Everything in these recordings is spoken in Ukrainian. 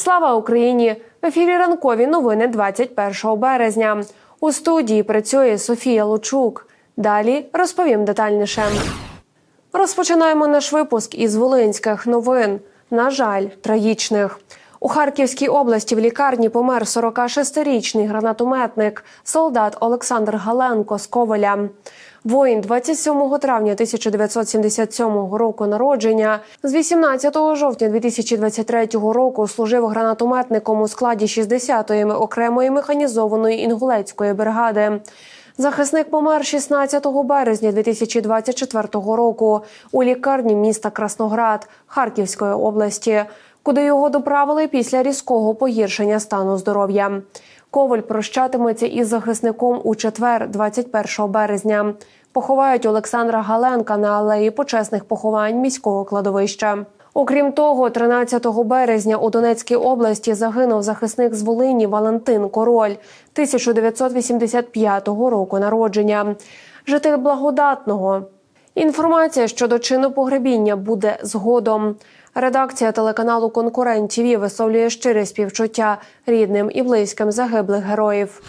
Слава Україні! В ефірі ранкові новини 21 березня. У студії працює Софія Лучук. Далі розповім детальніше. Розпочинаємо наш випуск із волинських новин. На жаль, трагічних. У Харківській області в лікарні помер 46-річний гранатометник, солдат Олександр Галенко з Коваля. Воїн 27 травня 1977 року народження з 18 жовтня 2023 року служив гранатометником у складі 60-ї окремої механізованої інгулецької бригади. Захисник помер 16 березня 2024 року у лікарні міста Красноград Харківської області, куди його доправили після різкого погіршення стану здоров'я. Коваль прощатиметься із захисником у четвер, 21 березня. Поховають Олександра Галенка на алеї почесних поховань міського кладовища. Окрім того, 13 березня у Донецькій області загинув захисник з Волині Валентин Король 1985 року народження, житель благодатного. Інформація щодо чину погребіння буде згодом. Редакція телеканалу Конкурент ТІВІ висловлює щире співчуття рідним і близьким загиблих героїв.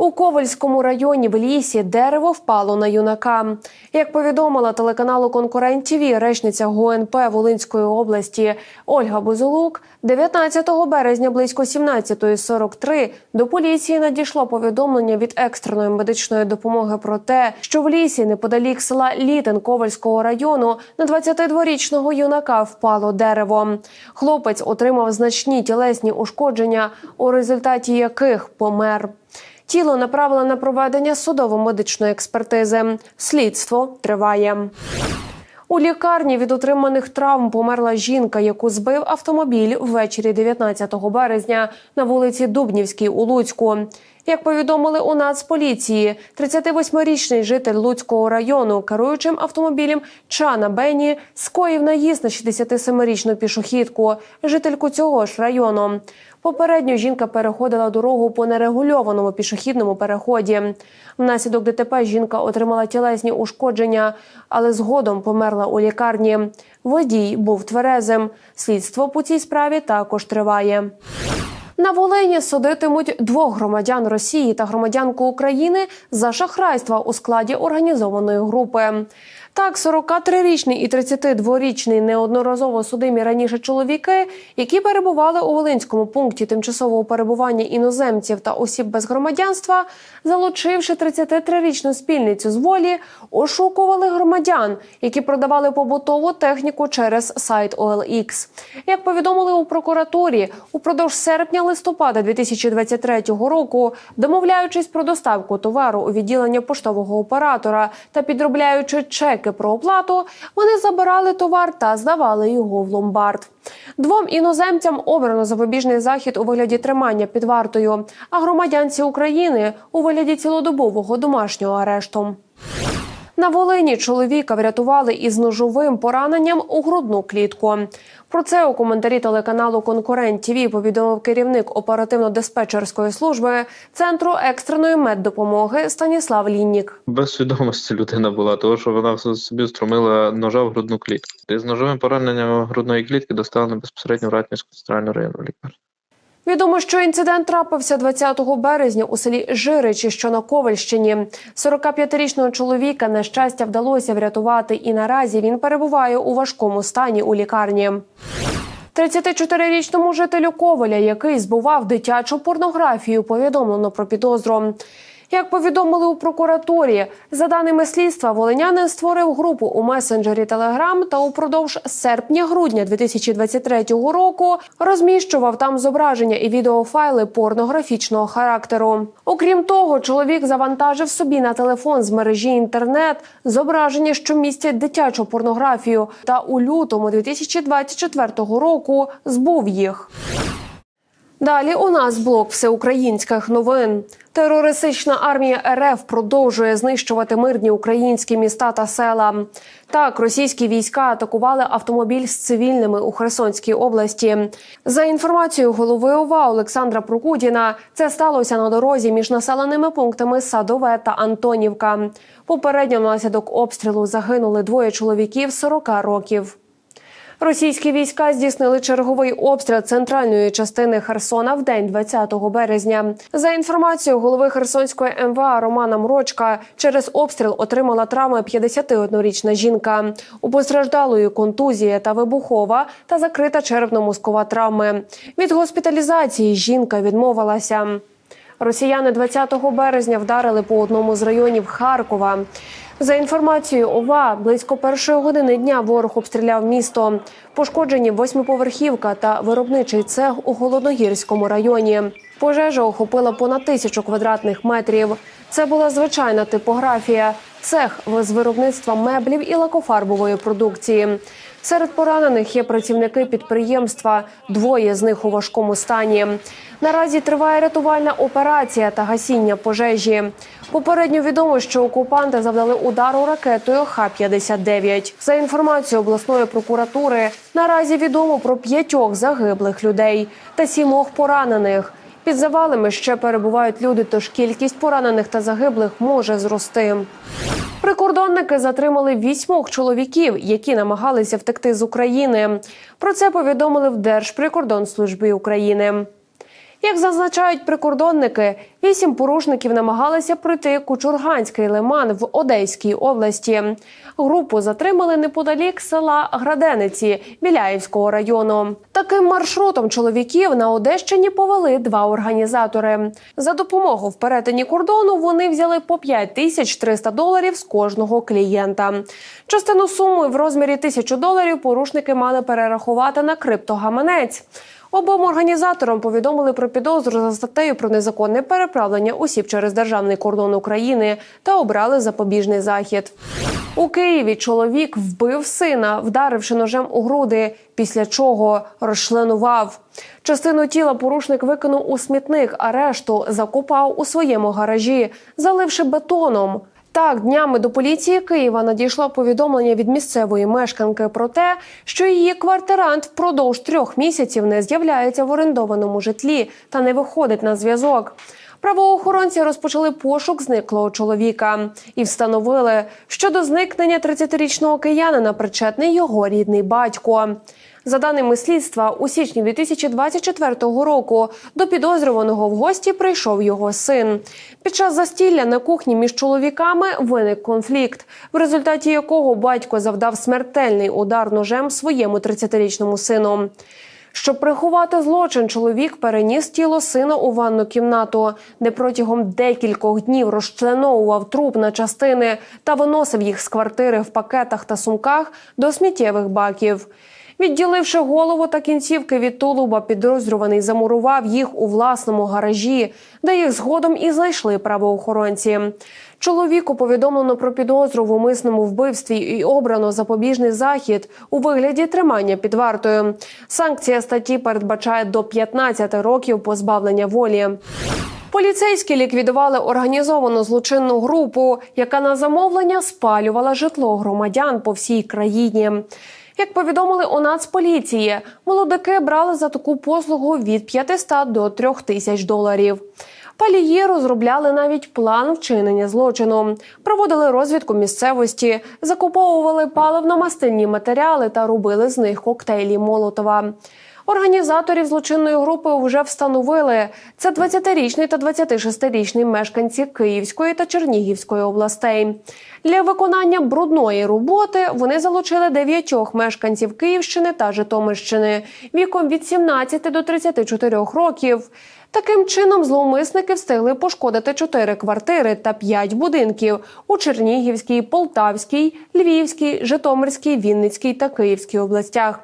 У Ковальському районі в лісі дерево впало на юнака. Як повідомила телеканалу Конкурент ТІВІ речниця ГУНП Волинської області Ольга Бузулук, 19 березня близько 17.43 до поліції надійшло повідомлення від екстреної медичної допомоги про те, що в лісі неподалік села Літин Ковальського району на 22-річного юнака впало дерево. Хлопець отримав значні тілесні ушкодження, у результаті яких помер. Тіло направили на проведення судово-медичної експертизи. Слідство триває. У лікарні від отриманих травм померла жінка, яку збив автомобіль ввечері 19 березня на вулиці Дубнівській у Луцьку. Як повідомили у Нацполіції, 38-річний житель Луцького району, керуючим автомобілем Чана Бені, скоїв наїзд на 67-річну пішохідку, жительку цього ж району. Попередньо жінка переходила дорогу по нерегульованому пішохідному переході. Внаслідок ДТП жінка отримала тілесні ушкодження, але згодом померла у лікарні. Водій був тверезим. Слідство по цій справі також триває. На Волині судитимуть двох громадян Росії та громадянку України за шахрайства у складі організованої групи. Так, 43-річний і 32-річний неодноразово судимі раніше чоловіки, які перебували у Волинському пункті тимчасового перебування іноземців та осіб без громадянства, залучивши 33-річну спільницю з волі, ошукували громадян, які продавали побутову техніку через сайт OLX. Як повідомили у прокуратурі, упродовж серпня-листопада 2023 року, домовляючись про доставку товару у відділення поштового оператора та підробляючи чеки про оплату, вони забирали товар та здавали його в ломбард. Двом іноземцям обрано запобіжний захід у вигляді тримання під вартою, а громадянці України у вигляді цілодобового домашнього арешту. На Волині чоловіка врятували із ножовим пораненням у грудну клітку. Про це у коментарі телеканалу Конкурент ТІВІ повідомив керівник оперативно-диспетчерської служби центру екстреної меддопомоги Станіслав Ліннік. Без свідомості людина була, тому що вона собі струмила ножа в грудну клітку. І з ножовим пораненням грудної клітки доставлено безпосередньо в Ратнівську центральну районну лікарню. Відомо, що інцидент трапився 20 березня у селі Жиричі, що на Ковальщині. 45-річного чоловіка на щастя вдалося врятувати, і наразі він перебуває у важкому стані у лікарні. 34-річному жителю Коваля, який збував дитячу порнографію, повідомлено про підозру. Як повідомили у прокуратурі, за даними слідства, волинянин створив групу у месенджері Телеграм та упродовж серпня-грудня 2023 року розміщував там зображення і відеофайли порнографічного характеру. Окрім того, чоловік завантажив собі на телефон з мережі інтернет зображення, що містять дитячу порнографію, та у лютому 2024 року збув їх. Далі у нас блок всеукраїнських новин. Терористична армія РФ продовжує знищувати мирні українські міста та села. Так, російські війська атакували автомобіль з цивільними у Херсонській області. За інформацією голови ОВА Олександра Прокудіна, це сталося на дорозі між населеними пунктами Садове та Антонівка. Попередньо внаслідок обстрілу загинули двоє чоловіків 40 років. Російські війська здійснили черговий обстріл центральної частини Херсона в день 20 березня. За інформацією голови Херсонської МВА Романа Мрочка, через обстріл отримала травми 51-річна жінка. У постраждалої контузія та вибухова та закрита черепно-мозкова травми. Від госпіталізації жінка відмовилася. Росіяни 20 березня вдарили по одному з районів Харкова. За інформацією ОВА, близько першої години дня ворог обстріляв місто. Пошкоджені восьмиповерхівка та виробничий цех у Голодногірському районі. Пожежа охопила понад тисячу квадратних метрів. Це була звичайна типографія, цех з виробництва меблів і лакофарбової продукції. Серед поранених є працівники підприємства. Двоє з них у важкому стані. Наразі триває рятувальна операція та гасіння пожежі. Попередньо відомо, що окупанти завдали удару ракетою Х-59. За інформацією обласної прокуратури, наразі відомо про п'ятьох загиблих людей та сімох поранених. Під завалами ще перебувають люди, тож кількість поранених та загиблих може зрости. Прикордонники затримали вісьмох чоловіків, які намагалися втекти з України. Про це повідомили в Держприкордонслужбі України. Як зазначають прикордонники, вісім порушників намагалися пройти Кучурганський лиман в Одеській області. Групу затримали неподалік села Градениці Біляївського району. Таким маршрутом чоловіків на Одещині повели два організатори. За допомогу в перетині кордону вони взяли по 5 тисяч 300 доларів з кожного клієнта. Частину суми в розмірі тисячу доларів порушники мали перерахувати на криптогаманець. Обом організаторам повідомили про підозру за статтею про незаконне переправлення осіб через державний кордон України та обрали запобіжний захід. У Києві чоловік вбив сина, вдаривши ножем у груди, після чого розчленував. Частину тіла порушник викинув у смітник, а решту закопав у своєму гаражі, заливши бетоном. Так, днями до поліції Києва надійшло повідомлення від місцевої мешканки про те, що її квартирант впродовж трьох місяців не з'являється в орендованому житлі та не виходить на зв'язок. Правоохоронці розпочали пошук зниклого чоловіка і встановили, що до зникнення 30-річного киянина причетний його рідний батько. За даними слідства, у січні 2024 року до підозрюваного в гості прийшов його син. Під час застілля на кухні між чоловіками виник конфлікт, в результаті якого батько завдав смертельний удар ножем своєму 30-річному сину. Щоб приховати злочин, чоловік переніс тіло сина у ванну кімнату, де протягом декількох днів розчленовував труп на частини та виносив їх з квартири в пакетах та сумках до сміттєвих баків. Відділивши голову та кінцівки від тулуба, підозрюваний замурував їх у власному гаражі, де їх згодом і знайшли правоохоронці. Чоловіку повідомлено про підозру в умисному вбивстві і обрано запобіжний захід у вигляді тримання під вартою. Санкція статті передбачає до 15 років позбавлення волі. Поліцейські ліквідували організовану злочинну групу, яка на замовлення спалювала житло громадян по всій країні. Як повідомили у Нацполіції, молодики брали за таку послугу від 500 до 3 тисяч доларів. Палії розробляли навіть план вчинення злочину, проводили розвідку місцевості, закуповували паливно-мастильні матеріали та робили з них коктейлі Молотова. Організаторів злочинної групи вже встановили. Це 20-річний та 26-річний мешканці Київської та Чернігівської областей. Для виконання брудної роботи вони залучили дев'ятьох мешканців Київщини та Житомирщини віком від 17 до 34 років. Таким чином, зловмисники встигли пошкодити чотири квартири та п'ять будинків у Чернігівській, Полтавській, Львівській, Житомирській, Вінницькій та Київській областях.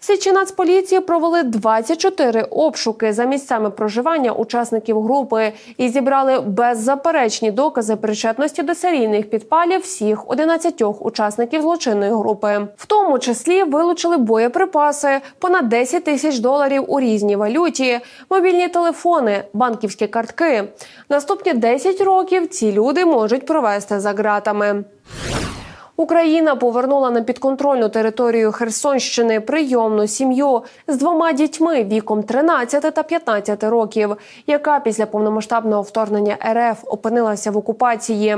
Слідчі Нацполіції провели 24 обшуки за місцями проживання учасників групи і зібрали беззаперечні докази причетності до серійних підпалів всіх 11 учасників злочинної групи. В тому числі вилучили боєприпаси, понад 10 тисяч доларів у різній валюті, мобільні телефони, банківські картки. Наступні 10 років ці люди можуть провести за ґратами. Україна повернула на підконтрольну територію Херсонщини прийомну сім'ю з двома дітьми віком 13 та 15 років, яка після повномасштабного вторгнення РФ опинилася в окупації.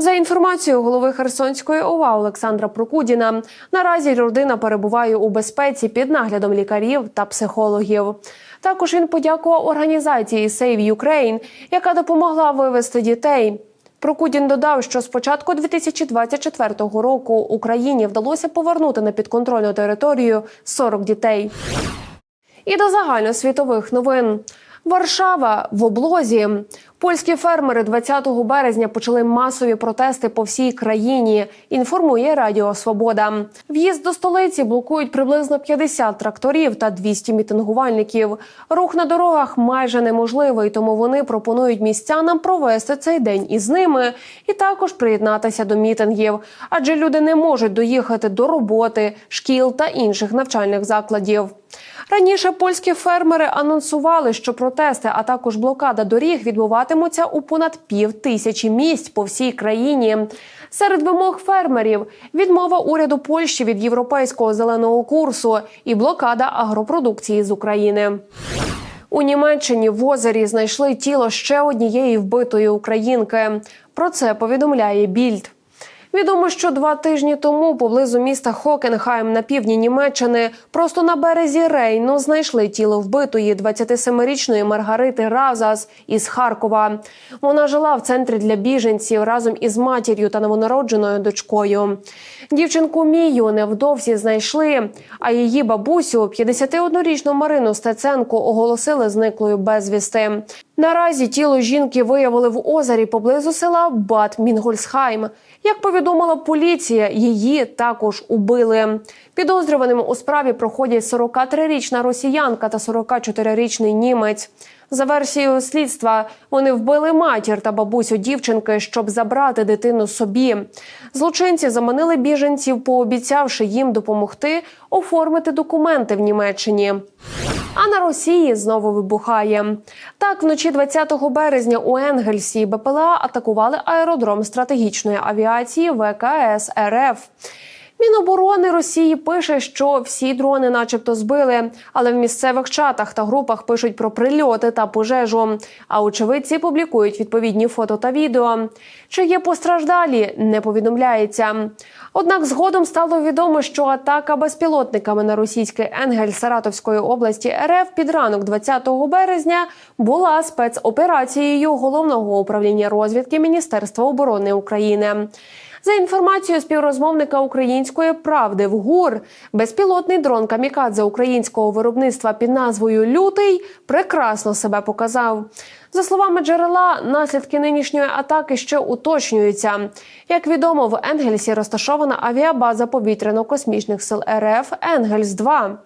За інформацією голови Херсонської ОВА Олександра Прокудіна, наразі родина перебуває у безпеці під наглядом лікарів та психологів. Також він подякував організації Save Ukraine, яка допомогла вивезти дітей. Прокудін додав, що з початку 2024 року Україні вдалося повернути на підконтрольну територію 40 дітей. І до загальносвітових новин. Варшава в облозі. Польські фермери 20 березня почали масові протести по всій країні. Інформує Радіо Свобода. В'їзд до столиці блокують приблизно 50 тракторів та 200 мітингувальників. Рух на дорогах майже неможливий, тому вони пропонують містянам провести цей день із ними і також приєднатися до мітингів, адже люди не можуть доїхати до роботи, шкіл та інших навчальних закладів. Раніше польські фермери анонсували, що протести, а також блокада доріг відбуватимуться у понад пів тисячі місць по всій країні. Серед вимог фермерів відмова уряду Польщі від європейського зеленого курсу і блокада агропродукції з України. У Німеччині в озері знайшли тіло ще однієї вбитої українки. Про це повідомляє Більд. Відомо, що два тижні тому поблизу міста Хокенхайм на півдні Німеччини, просто на березі Рейну, знайшли тіло вбитої 27-річної Маргарити Разас із Харкова. Вона жила в центрі для біженців разом із матір'ю та новонародженою дочкою. Дівчинку Мію невдовзі знайшли, а її бабусю, 51-річну Марину Стеценко, оголосили зниклою безвісти. Наразі тіло жінки виявили в озері поблизу села Бат Мінгольсхайм. Як повідомила поліція, її також убили. Підозрюваними у справі проходять 43-річна росіянка та 44-річний німець. За версією слідства, вони вбили матір та бабусю дівчинки, щоб забрати дитину собі. Злочинці заманили біженців, пообіцявши їм допомогти оформити документи в Німеччині. А на Росії знову вибухає. Так, вночі 20 березня у Енгельсі БПЛА атакували аеродром стратегічної авіації ВКС РФ. Міноборони Росії пише, що всі дрони, начебто, збили, але в місцевих чатах та групах пишуть про прильоти та пожежу. А очевидці публікують відповідні фото та відео. Чи є постраждалі, не повідомляється. Однак згодом стало відомо, що атака безпілотниками на російський Енгель Саратовської області РФ під ранок 20 березня була спецоперацією головного управління розвідки Міністерства оборони України. За інформацією співрозмовника української правди в ГУР, безпілотний дрон камікадзе українського виробництва під назвою Лютий прекрасно себе показав. За словами джерела, наслідки нинішньої атаки ще уточнюються. Як відомо, в Енгельсі розташована авіабаза повітряно-космічних сил РФ Енгельс 2